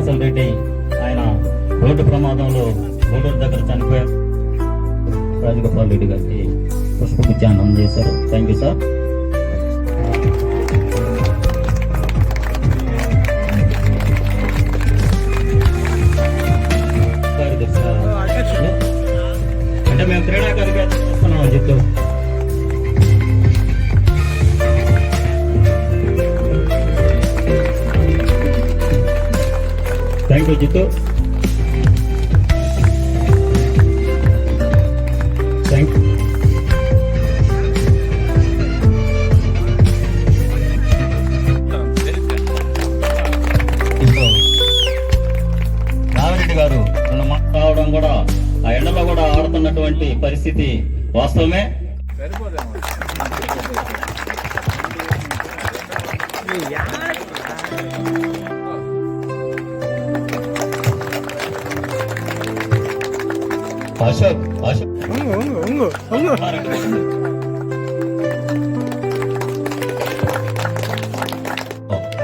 శ్రీనివాసులు రెడ్డి ఆయన రోడ్డు ప్రమాదంలో గూడూరు దగ్గర చనిపోయారు. రాజగోపాల్ రెడ్డి గారికి పుష్పగుచ్చాన్ని అందజేశారు. థ్యాంక్ యూ సార్ అంటే మేము క్రీడాకారుగా చూస్తున్నాం అని చెప్తూ యూ జిత్తు థ్యాంక్ ఇప్పుడు రామిరెడ్డి గారు మాట రావడం కూడా ఆ ఎండలో కూడా ఆడుతున్నటువంటి పరిస్థితి వాస్తవమే? అశోక్ అశోక్ ఉంగు ఉంగు ఉంగు ఉంగు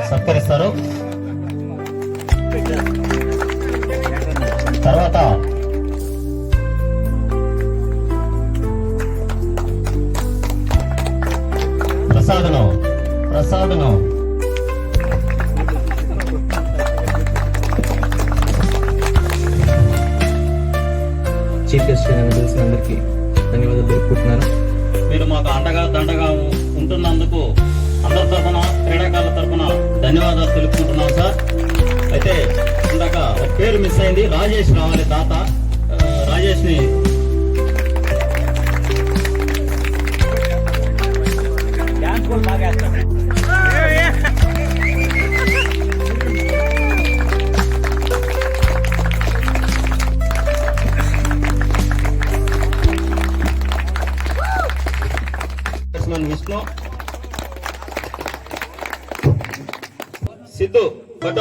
సత్కరిస్తారు తర్వాత ప్రసాదను ప్రసాదను గెస్ట్ అయిన తెలిసిన అందరికీ ధన్యవాదాలు తెలుపుకుంటున్నాను. మీరు మాకు అండగా దండగా ఉంటున్నందుకు అందరి తరఫున క్రీడాకారుల తరఫున ధన్యవాదాలు తెలుపుకుంటున్నాం సార్. అయితే ఇందాక ఒక పేరు మిస్ అయింది. రాజేష్ రావాలి తాత. రాజేష్ని Laxman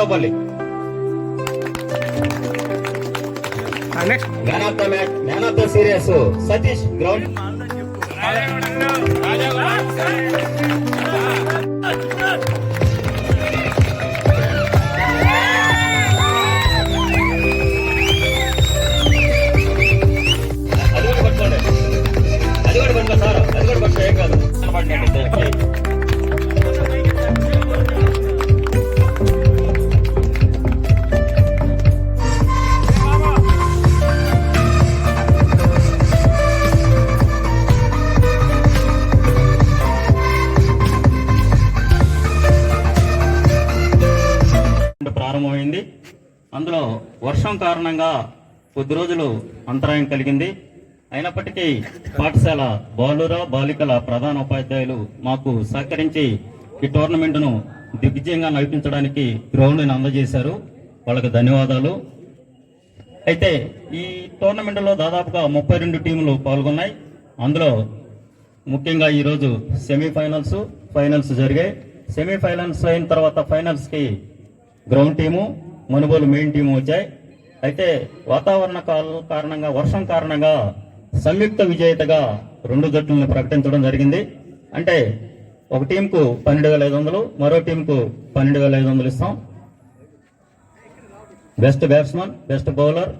Kottopalli next man of the match man of the series Satish ground. అది కూడా పట్టుకోండి. అది కూడా పట్టుకో సార్. అది కూడా పట్టుకో ఏం కాదు. పట్టుకోండి. అందులో వర్షం కారణంగా కొద్ది రోజులు అంతరాయం కలిగింది. అయినప్పటికీ పాఠశాల బాలుర బాలికల ప్రధాన ఉపాధ్యాయులు మాకు సహకరించి ఈ టోర్నమెంట్ను దిగ్విజయంగా నడిపించడానికి గ్రౌండ్ని అందజేశారు. వాళ్ళకి ధన్యవాదాలు. అయితే ఈ టోర్నమెంట్లో దాదాపుగా ముప్పై రెండు టీములు పాల్గొన్నాయి. అందులో ముఖ్యంగా ఈరోజు సెమీఫైనల్స్ ఫైనల్స్ జరిగాయి. సెమీఫైనల్స్ అయిన తర్వాత ఫైనల్స్కి ground team Manubolu main team వచ్చాయి. అయితే వాతావరణ కాలం కారణంగా వర్షం కారణంగా సంయుక్త విజేతగా రెండు జట్లను ప్రకటించడం జరిగింది. అంటే ఒక టీంకు పన్నెండు వేల ఐదు వందలు మరో టీంకు పన్నెండు వేల ఐదు వందలు ఇస్తాం. బెస్ట్ బ్యాట్స్మన్ బెస్ట్ బౌలర్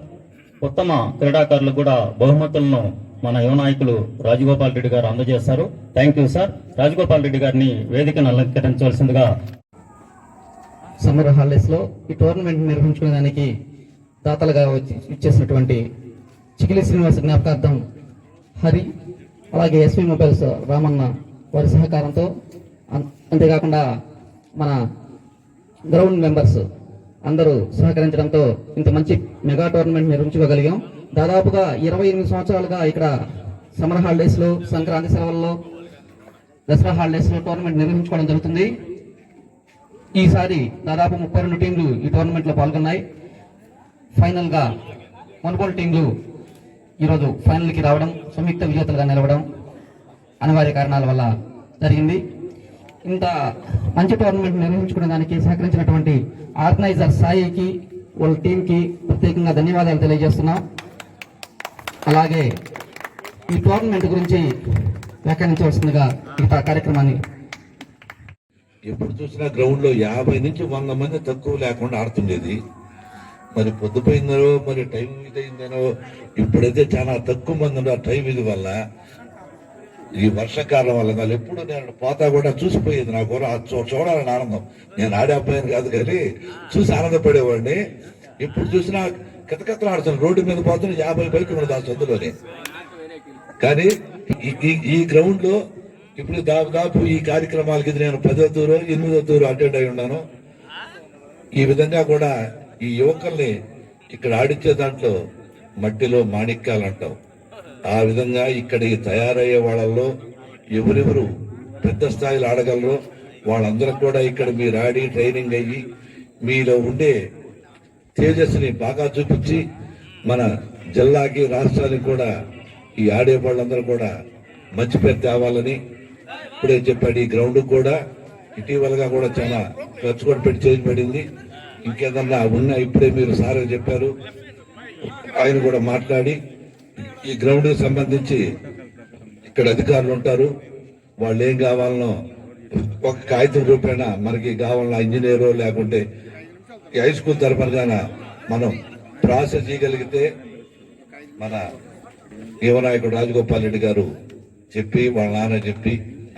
ఉత్తమ క్రీడాకారులకు కూడా బహుమతులను మన యువ నాయకులు రాజగోపాల్ రెడ్డి గారు అందజేస్తారు thank you sir. Rajagopal Reddy గారిని వేదికను అలంకరించవలసిందిగా సమ్మర్ హాలిడేస్లో ఈ టోర్నమెంట్ నిర్వహించుకునేదానికి దాతలుగా ఇచ్చేసినటువంటి చికిలి శ్రీనివాస జ్ఞాపకార్థం హరి అలాగే ఎస్వి మొబైల్స్ రామన్న వారి సహకారంతో అంతేకాకుండా మన గ్రౌండ్ మెంబర్స్ అందరూ సహకరించడంతో ఇంత మంచి మెగా టోర్నమెంట్ నిర్వహించుకోగలిగాం. దాదాపుగా ఇరవై ఎనిమిది సంవత్సరాలుగా ఇక్కడ సమ్మర్ హాలిడేస్లో సంక్రాంతి సెలవుల్లో దసరా హాలిడేస్లో టోర్నమెంట్ నిర్వహించుకోవడం జరుగుతుంది. ఈసారి దాదాపు ముప్పై రెండు టీంలు ఈ టోర్నమెంట్లో పాల్గొన్నాయి. ఫైనల్గా మునుగోలు టీంలు ఈరోజు ఫైనల్కి రావడం సంయుక్త విజేతలుగా నిలవడం అనివార్య కారణాల వల్ల జరిగింది. ఇంత మంచి టోర్నమెంట్ నిర్వహించుకునే దానికి సహకరించినటువంటి ఆర్గనైజర్ సాయికి వాళ్ళ టీంకి ప్రత్యేకంగా ధన్యవాదాలు తెలియజేస్తున్నాం. అలాగే ఈ టోర్నమెంట్ గురించి వ్యాఖ్యానించవలసిందిగా మిగతా కార్యక్రమాన్ని ఎప్పుడు చూసినా గ్రౌండ్లో యాభై నుంచి వంద మంది తక్కువ లేకుండా ఆడుతుండేది. మరి పొద్దుపోయిందనో మరి టైం ఇదైందనో ఇప్పుడైతే చాలా తక్కువ మంది ఉన్నారు టైం ఇది వల్ల. ఈ వర్షకాలం వల్ల వాళ్ళు ఎప్పుడు నేను పోతా కూడా చూసిపోయేది నాకు కూడా. చూడాలని ఆనందం. నేను ఆడే అబ్బాయిని కాదు కానీ చూసి ఆనందపడేవాడిని. ఇప్పుడు చూసినా కితకత్తలు ఆడుతున్నాను రోడ్డు మీద పోతున్న యాభై బైకులు ఉండదు దాని సందులోనే. కానీ ఈ- గ్రౌండ్లో ఈ గ్రౌండ్లో ఇప్పుడు దాదాపు ఈ కార్యక్రమాలకి నేను పదో తూరు ఎనిమిదో తూరు అటెండ్ అయి ఉన్నాను. ఈ విధంగా కూడా ఈ యువకుల్ని ఇక్కడ ఆడించే దాంట్లో మట్టిలో మాణిక్యాలు అంటాం. ఆ విధంగా ఇక్కడ తయారయ్యే వాళ్ళల్లో ఎవరెవరు పెద్ద స్థాయిలో ఆడగలరో వాళ్ళందరూ కూడా ఇక్కడ మీరు ఆడి ట్రైనింగ్ అయ్యి మీలో ఉండే తేజస్సుని బాగా చూపించి మన జిల్లాకి రాష్ట్రానికి కూడా ఈ ఆడే వాళ్ళందరూ కూడా మంచి పేరు తేవాలని ఇప్పుడే చెప్పాడు ఈ గ్రౌండ్ కూడా ఇటీవలగా కూడా చాలా ఖర్చు కూడా పెట్టి చేయబడింది ఇంకేదన్నా ఉన్నా ఇప్పుడే మీరు సార్ చెప్పారు. ఆయన కూడా మాట్లాడి ఈ గ్రౌండ్ సంబంధించి ఇక్కడ అధికారులు ఉంటారు. వాళ్ళు ఏం కావాలనో ఒక కాగితం రూపేణ మనకి కావాలన్నా ఇంజనీరో లేకుంటే ఈ హై స్కూల్ తరఫున మనం ప్రాసెస్ చేయగలిగితే మన యువనాయకుడు రాజగోపాల్ రెడ్డి గారు చెప్పి వాళ్ళ నాన్న చెప్పి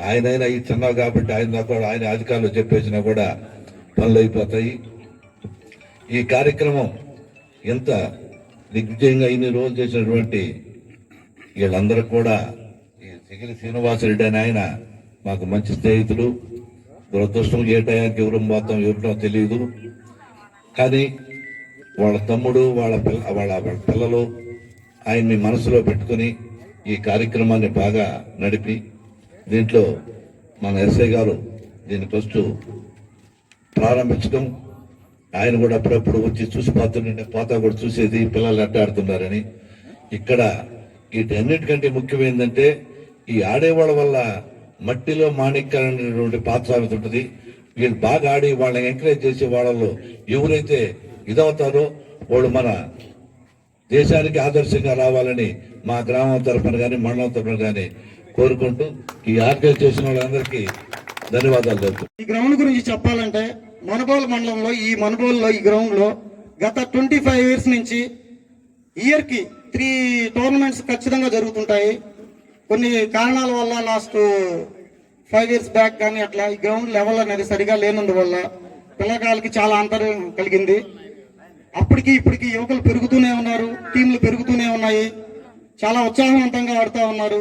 ఆయనైనా ఈ చిన్నవి కాబట్టి ఆయన దాకా కూడా ఆయన అధికారులు చెప్పేసినా కూడా పనులు అయిపోతాయి. ఈ కార్యక్రమం ఎంత దిగ్విజయంగా ఇన్ని రోజులు చేసినటువంటి వీళ్ళందరూ కూడా ఈ సిగిలి శ్రీనివాసరెడ్డి అని ఆయన మాకు మంచి స్నేహితులు. దురదృష్టం ఏ టయానికి ఎవరు మొత్తం ఎవరినో తెలియదు. కానీ వాళ్ళ తమ్ముడు వాళ్ళ పిల్ల వాళ్ళ వాళ్ళ పిల్లలు ఆయన్ని మనసులో పెట్టుకుని ఈ కార్యక్రమాన్ని బాగా నడిపి దీంట్లో మన ఎస్ఐ గారు దీన్ని ఫస్ట్ ప్రారంభించడం. ఆయన కూడా అప్పుడప్పుడు వచ్చి చూసి పోతుండే పోతా కూడా చూసేది పిల్లలు అడ్డాడుతున్నారని. ఇక్కడ వీటన్నిటికంటే ముఖ్యం ఏంటంటే ఈ ఆడేవాళ్ళ వల్ల మట్టిలో మాణిక్యాలు అనేటువంటి పాత్ర ఉంటుంది. వీళ్ళు బాగా ఆడి వాళ్ళని ఎంకరేజ్ చేసే వాళ్ళలో ఎవరైతే ఇదవుతారో వాళ్ళు మన దేశానికి ఆదర్శంగా రావాలని మా గ్రామం తరఫున కానీ మండలం తరఫున కానీ కోరుకుంటూ ఈ ఆర్గనైజ్ చేసిన వాళ్ళందరికీ ధన్యవాదాలు తెలుపుతున్నాను ఈ గ్రౌండ్ గురించి చెప్పాలంటే మనబోల్ మండలంలో ఈ మనబోల్లో ఈ గ్రౌండ్లో గత ట్వంటీ ఫైవ్ ఇయర్స్ నుంచి ఇయర్కి త్రీ టోర్నమెంట్స్ ఖచ్చితంగా జరుగుతుంటాయి. కొన్ని కారణాల వల్ల లాస్ట్ ఫైవ్ ఇయర్స్ బ్యాక్ కానీ అట్లా ఈ గ్రౌండ్ లెవెల్ అనేది సరిగా లేనందువల్ల పిల్లకాయలకి చాలా అంతరం కలిగింది. అప్పటికి ఇప్పటికి యువకులు పెరుగుతూనే ఉన్నారు టీంలు పెరుగుతూనే ఉన్నాయి. చాలా ఉత్సాహవంతంగా ఆడుతూ ఉన్నారు.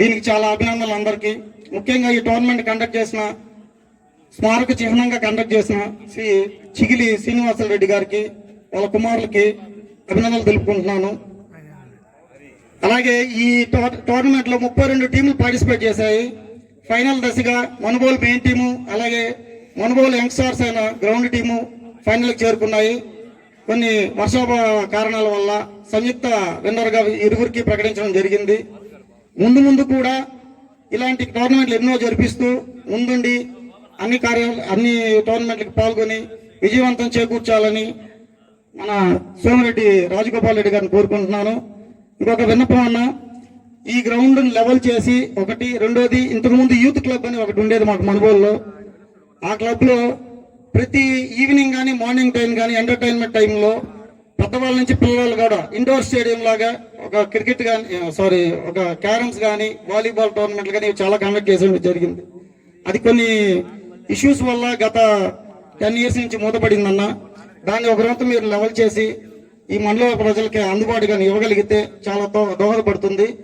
దీనికి చాలా అభినందనలు అందరికీ. ముఖ్యంగా ఈ టోర్నమెంట్ కండక్ట్ చేసిన స్మారక చిహ్నంగా కండక్ట్ చేసిన శ్రీ చిగిలి శ్రీనివాసరెడ్డి గారికి వాళ్ళ కుమారులకి అభినందనలు తెలుపుకుంటున్నాను. అలాగే ఈ టోర్- టోర్నమెంట్లో ముప్పై రెండు టీములు పార్టిసిపేట్ చేశాయి. ఫైనల్ దశగా మనుబోల్ మెయిన్ టీము అలాగే మనుబోల్ యంగ్స్టార్స్ అయిన గ్రౌండ్ టీము ఫైనల్కి చేరుకున్నాయి. కొన్ని వర్షాభ కారణాల వల్ల సంయుక్త విన్నర్గా ఇరువురికి ప్రకటించడం జరిగింది. ముందు ముందు కూడా ఇలాంటి టోర్నమెంట్లు ఎన్నో జరిపిస్తూ ముందుండి అన్ని కార్యాలు అన్ని టోర్నమెంట్లకు పాల్గొని విజయవంతం చేకూర్చాలని మన సోమిరెడ్డి రాజగోపాల్ రెడ్డి గారిని కోరుకుంటున్నాను. ఇంకొక విన్నపం అన్న ఈ గ్రౌండ్ను లెవెల్ చేసి ఒకటి రెండోది ఇంతకుముందు యూత్ క్లబ్ అని ఒకటి ఉండేది మాకు మనుగోలులో. ఆ క్లబ్లో ప్రతి ఈవినింగ్ కానీ మార్నింగ్ టైం కానీ ఎంటర్టైన్మెంట్ టైంలో పెద్దవాళ్ళ నుంచి పిల్లలు కూడా ఇండోర్ స్టేడియం లాగా ఒక క్రికెట్ కానీ సారీ ఒక క్యారమ్స్ కానీ వాలీబాల్ టోర్నమెంట్లు కానీ చాలా కండక్ట్ చేసేది జరిగింది. అది కొన్ని ఇష్యూస్ వల్ల గత టెన్ ఇయర్స్ నుంచి మూతపడిందన్న. దాన్ని ఒక రోజు మీరు లెవెల్ చేసి ఈ మండల ప్రజలకి అందుబాటుగా ఇవ్వగలిగితే చాలా దో- దోహదపడుతుంది.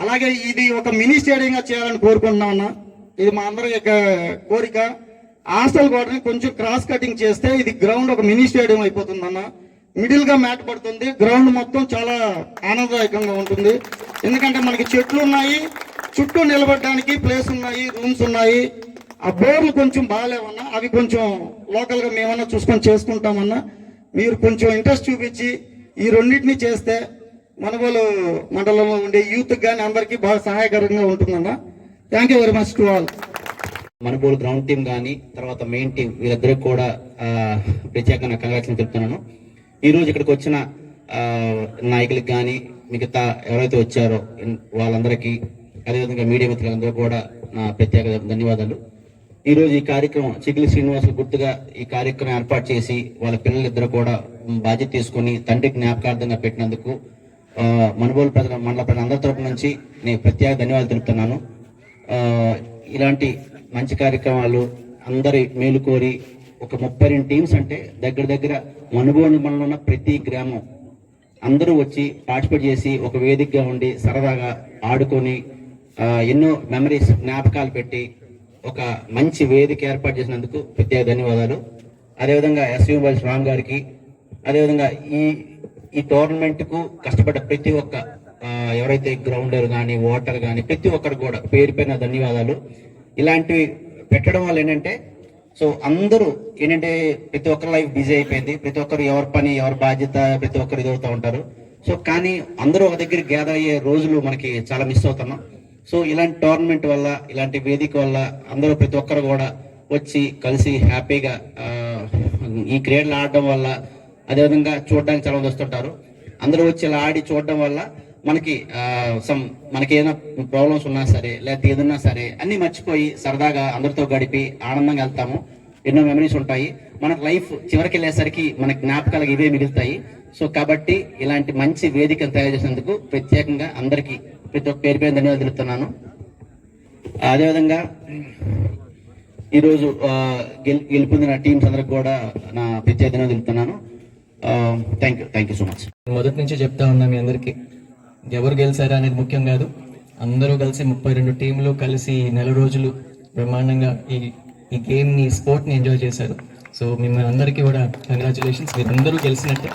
అలాగే ఇది ఒక మినీ స్టేడియంగా చేయాలని కోరుకుంటున్నాం అన్న ఇది మా అందరి యొక్క కోరిక. హాస్టల్ గోడని కొంచెం క్రాస్ కటింగ్ చేస్తే ఇది గ్రౌండ్ ఒక మినీ స్టేడియం అయిపోతుందన్న. మిడిల్గా మ్యాట్ పడుతుంది. గ్రౌండ్ మొత్తం చాలా ఆనందదాయకంగా ఉంటుంది. ఎందుకంటే మనకి చెట్లు ఉన్నాయి. చుట్టూ నిలబడడానికి ప్లేస్ ఉన్నాయి రూమ్స్ ఉన్నాయి. ఆ బోర్లు కొంచెం బాగాలేవన్నా అవి కొంచెం లోకల్గా మేమన్నా చూసుకొని చేసుకుంటామన్నా మీరు కొంచెం ఇంట్రెస్ట్ చూపించి ఈ రెండింటిని చేస్తే మనగోలు మండలంలో ఉండే యూత్ కానీ అందరికీ బాగా సహాయకరంగా ఉంటుందన్న. Thank you very much to all Manubolu ground team కానీ తర్వాత మెయిన్ టీం వీళ్ళిద్దరికి కూడా ప్రత్యేకంగా కంగ్రాచులేషన్ చెప్తున్నాను. ఈ రోజు ఇక్కడికి వచ్చిన నాయకులకు కానీ మిగతా ఎవరైతే వచ్చారో వాళ్ళందరికీ అదేవిధంగా మీడియా మిత్రులందరూ కూడా నా ప్రత్యేక ధన్యవాదాలు. ఈరోజు ఈ కార్యక్రమం చికిలి శ్రీనివాసులు గుర్తుగా ఈ కార్యక్రమం ఏర్పాటు చేసి వాళ్ళ పిల్లలిద్దరు కూడా బాధ్యత తీసుకొని తండ్రి జ్ఞాపకార్థంగా పెట్టినందుకు మనుబోలు ప్రజల మండల ప్రజలందరి తరపు నుంచి నేను ప్రత్యేక ధన్యవాదాలు తెలుపుతున్నాను. ఇలాంటి మంచి కార్యక్రమాలు అందరి మేలు కోరి ఒక ముప్పై రెండు టీమ్స్ అంటే దగ్గర దగ్గర మనుబోలు మండలంలో ఉన్న ప్రతి గ్రామం. అందరూ వచ్చి పార్టిసిపేట్ చేసి ఒక వేదికగా ఉండి సరదాగా ఆడుకొని ఎన్నో మెమరీస్ జ్ఞాపకాలు పెట్టి ఒక మంచి వేదిక ఏర్పాటు చేసినందుకు ప్రత్యేక ధన్యవాదాలు. అదేవిధంగా ఎస్వి బాల్ రామ్ గారికి అదేవిధంగా ఈ ఈ టోర్నమెంట్కు కష్టపడ్డ ప్రతి ఒక్క ఎవరైతే గ్రౌండర్ కానీ ఓటర్ కానీ ప్రతి ఒక్కరు కూడా పేరు పేరున ధన్యవాదాలు. ఇలాంటివి పెట్టడం వల్ల ఏంటంటే సో అందరూ ఏంటంటే ప్రతి ఒక్కరి లైఫ్ బిజీ అయిపోయింది. ప్రతి ఒక్కరు ఎవరి పని ఎవరి బాధ్యత ప్రతి ఒక్కరు ఎదుగుతూ ఉంటారు. సో కానీ అందరూ ఒక దగ్గర గ్యాదర్ అయ్యే రోజులు మనకి చాలా మిస్ అవుతున్నాం. సో ఇలాంటి టోర్నమెంట్ వల్ల ఇలాంటి వేదిక వల్ల అందరూ ప్రతి ఒక్కరు కూడా వచ్చి కలిసి హ్యాపీగా ఈ క్రీడలు ఆడడం వల్ల అదేవిధంగా చూడడానికి చాలా మంది వస్తుంటారు. అందరూ వచ్చి ఇలా ఆడి చూడడం వల్ల మనకి సమ్ మనకి ఏదైనా ప్రాబ్లమ్స్ ఉన్నా సరే లేకపోతే ఏదన్నా సరే అన్ని మర్చిపోయి సరదాగా అందరితో గడిపి ఆనందంగా వెళ్తాము. ఎన్నో మెమరీస్ ఉంటాయి. మనకు లైఫ్ చివరికి వెళ్ళేసరికి మన జ్ఞాపకాలకు ఇవే మిగులుతాయి. సో కాబట్టి ఇలాంటి మంచి వేదికను తయారు చేసినందుకు ప్రత్యేకంగా అందరికీ ప్రతి ఒక్క పేరు పేరు ధన్యవాదాలు తెలుపుతున్నాను. అదేవిధంగా ఈరోజు ఆ, గెలుపొందిన టీమ్స్ అందరికి కూడా నా ప్రత్యేక ధన్యవాదాలు తెలుపుతున్నాను. Thank you thank you so much మొదటి నుంచి చెప్తా ఉన్నా మీ అందరికీ. ఎవరు గెలిచారా అనేది ముఖ్యం కాదు. అందరూ కలిసి ముప్పై రెండు టీంలు కలిసి నెల రోజులు బ్రహ్మాండంగా ఈ ఈ గేమ్ని స్పోర్ట్ని ఎంజాయ్ చేశారు. సో మిమ్మల్ని అందరికీ కూడా కంగ్రాచులేషన్స్ మీరందరూ గెలిచినట్టే.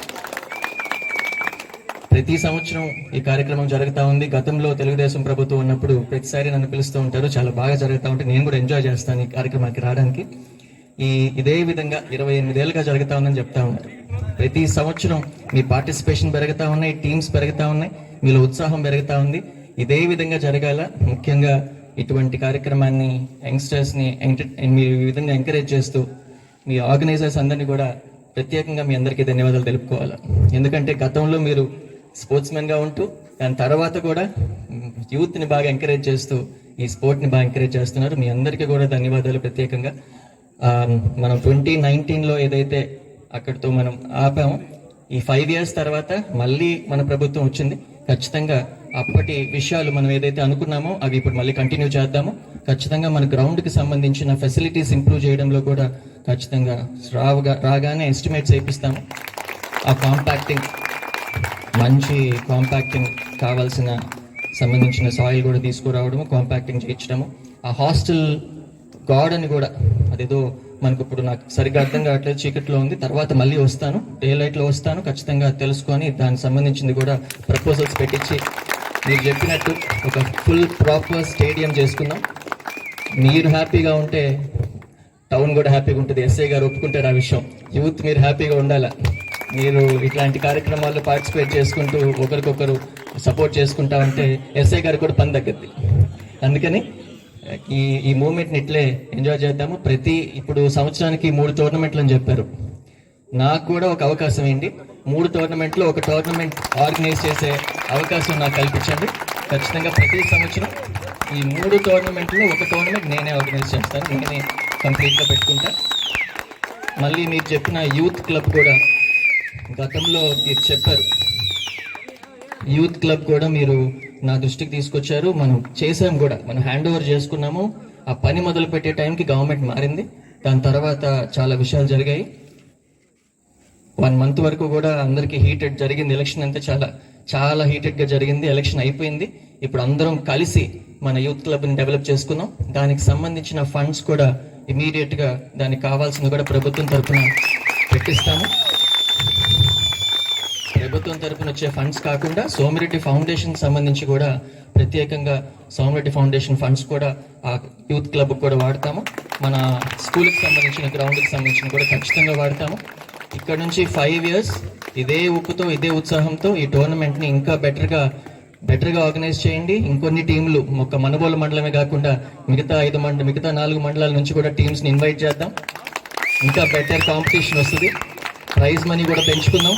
ప్రతి సంవత్సరం ఈ కార్యక్రమం జరుగుతూ ఉంది. గతంలో తెలుగుదేశం ప్రభుత్వం ఉన్నప్పుడు ప్రతిసారి నన్ను పిలుస్తూ ఉంటారు. చాలా బాగా జరుగుతూ ఉంటే నేను కూడా ఎంజాయ్ చేస్తాను ఈ కార్యక్రమానికి రావడానికి. ఈ ఇదే విధంగా ఇరవై ఎనిమిదేళ్ళుగా జరుగుతూ ఉందని చెప్తా ఉన్నారు. ప్రతి సంవత్సరం మీ పార్టిసిపేషన్ పెరుగుతూ ఉన్నాయి టీమ్స్ పెరుగుతూ ఉన్నాయి. మీలో ఉత్సాహం పెరుగుతూ ఉంది. ఇదే విధంగా జరగాల. ముఖ్యంగా ఇటువంటి కార్యక్రమాన్ని యంగ్స్టర్స్ని మీరు ఈ విధంగా ఎంకరేజ్ చేస్తూ మీ ఆర్గనైజర్స్ అందరినీ కూడా ప్రత్యేకంగా మీ అందరికీ ధన్యవాదాలు తెలుపుకోవాలి. ఎందుకంటే గతంలో మీరు స్పోర్ట్స్ మెన్గా ఉంటూ దాని తర్వాత కూడా యూత్ని బాగా ఎంకరేజ్ చేస్తూ ఈ స్పోర్ట్ని బాగా ఎంకరేజ్ చేస్తున్నారు. మీ అందరికీ కూడా ధన్యవాదాలు ప్రత్యేకంగా. మనం ట్వంటీ నైన్టీన్లో ఏదైతే అక్కడితో మనం ఆపాము ఈ ఫైవ్ ఇయర్స్ తర్వాత మళ్ళీ మన ప్రభుత్వం వచ్చింది. ఖచ్చితంగా అప్పటి విషయాలు మనం ఏదైతే అనుకున్నామో అవి ఇప్పుడు మళ్ళీ కంటిన్యూ చేద్దాము. ఖచ్చితంగా మన గ్రౌండ్కి సంబంధించిన ఫెసిలిటీస్ ఇంప్రూవ్ చేయడంలో కూడా ఖచ్చితంగా రావుగా రాగానే ఎస్టిమేట్ చేపిస్తాము ఆ కాంపాక్టింగ్ మంచి కాంపాక్టింగ్ కావాల్సిన సంబంధించిన సాయిల్ కూడా తీసుకురావడము కాంపాక్టింగ్ చేయించడము. ఆ హాస్టల్ గార్డెన్ కూడా అదేదో మనకు ఇప్పుడు నాకు సరిగ్గా అర్థం కావట్లేదు చీకట్లో ఉంది. తర్వాత మళ్ళీ వస్తాను డే లైట్లో వస్తాను. ఖచ్చితంగా తెలుసుకొని దానికి సంబంధించింది కూడా ప్రపోజల్స్ పెట్టించి మీరు చెప్పినట్టు ఒక ఫుల్ ప్రాపర్ స్టేడియం చేసుకుందాం. మీరు హ్యాపీగా ఉంటే టౌన్ కూడా హ్యాపీగా ఉంటుంది. ఎస్ఐ గారు ఒప్పుకుంటారు ఆ విషయం. యూత్ మీరు హ్యాపీగా ఉండాలి. మీరు ఇట్లాంటి కార్యక్రమాల్లో పార్టిసిపేట్ చేసుకుంటూ ఒకరికొకరు సపోర్ట్ చేసుకుంటా ఉంటే ఎస్ఐ గారు కూడా పని తగ్గద్ది. అందుకని ఈ ఈ మూమెంట్ని ఇట్లే ఎంజాయ్ చేద్దాము. ప్రతి ఇప్పుడు సంవత్సరానికి మూడు టోర్నమెంట్లు అని చెప్పారు. నాకు కూడా ఒక అవకాశం ఏంటి? మూడు టోర్నమెంట్లో ఒక టోర్నమెంట్ ఆర్గనైజ్ చేసే అవకాశం నాకు కల్పించండి. ఖచ్చితంగా ప్రతి సంవత్సరం ఈ మూడు టోర్నమెంట్లో ఒక టోర్నమెంట్ నేనే ఆర్గనైజ్ చేస్తాను. నేనే కంప్లీట్గా పెట్టుకుంటా. మళ్ళీ మీరు చెప్పిన యూత్ క్లబ్ కూడా గతంలో మీరు చెప్పారు. యూత్ క్లబ్ కూడా మీరు నా దృష్టికి తీసుకొచ్చారు. మనం చేసాం కూడా. మనం హ్యాండ్ ఓవర్ చేసుకున్నాము. ఆ పని మొదలు పెట్టే టైంకి గవర్నమెంట్ మారింది. దాని తర్వాత చాలా విషయాలు జరిగాయి. వన్ మంత్ వరకు కూడా అందరికీ హీటెడ్ జరిగింది. ఎలక్షన్ అంతా చాలా చాలా హీటెడ్గా జరిగింది. ఎలక్షన్ అయిపోయింది. ఇప్పుడు అందరం కలిసి మన యూత్ క్లబ్ని డెవలప్ చేసుకున్నాం. దానికి సంబంధించిన ఫండ్స్ కూడా ఇమీడియట్గా దానికి కావాల్సింది కూడా ప్రభుత్వం తరఫున పెట్టిస్తాము. ప్రభుత్వం తరపున వచ్చే ఫండ్స్ కాకుండా సోమిరెడ్డి ఫౌండేషన్ సంబంధించి కూడా ప్రత్యేకంగా సోమిరెడ్డి ఫౌండేషన్ ఫండ్స్ కూడా ఆ యూత్ క్లబ్ కూడా వాడతాము. మన స్కూల్కి సంబంధించిన గ్రౌండ్కి సంబంధించిన కూడా ఖచ్చితంగా వాడతాము. ఇక్కడ నుంచి ఫైవ్ ఇయర్స్ ఇదే ఉప్పుతో ఇదే ఉత్సాహంతో ఈ టోర్నమెంట్ని ఇంకా బెటర్గా బెటర్గా ఆర్గనైజ్ చేయండి. ఇంకొన్ని టీంలు ఒక మనబోల మండలమే కాకుండా మిగతా ఐదు మండల మిగతా నాలుగు మండలాల నుంచి కూడా టీమ్స్ని ఇన్వైట్ చేద్దాం. ఇంకా బెటర్ కాంపిటీషన్ వస్తుంది. ప్రైజ్ మనీ కూడా పెంచుకుందాం.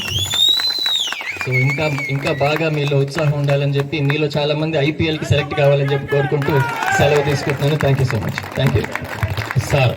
సో ఇంకా ఇంకా బాగా మీలో ఉత్సాహం ఉండాలని చెప్పి మీలో చాలా మంది ఐపీఎల్కి సెలెక్ట్ కావాలని చెప్పి కోరుకుంటూ సెలవు తీసుకుంటున్నాను. Thank you so much thank you sir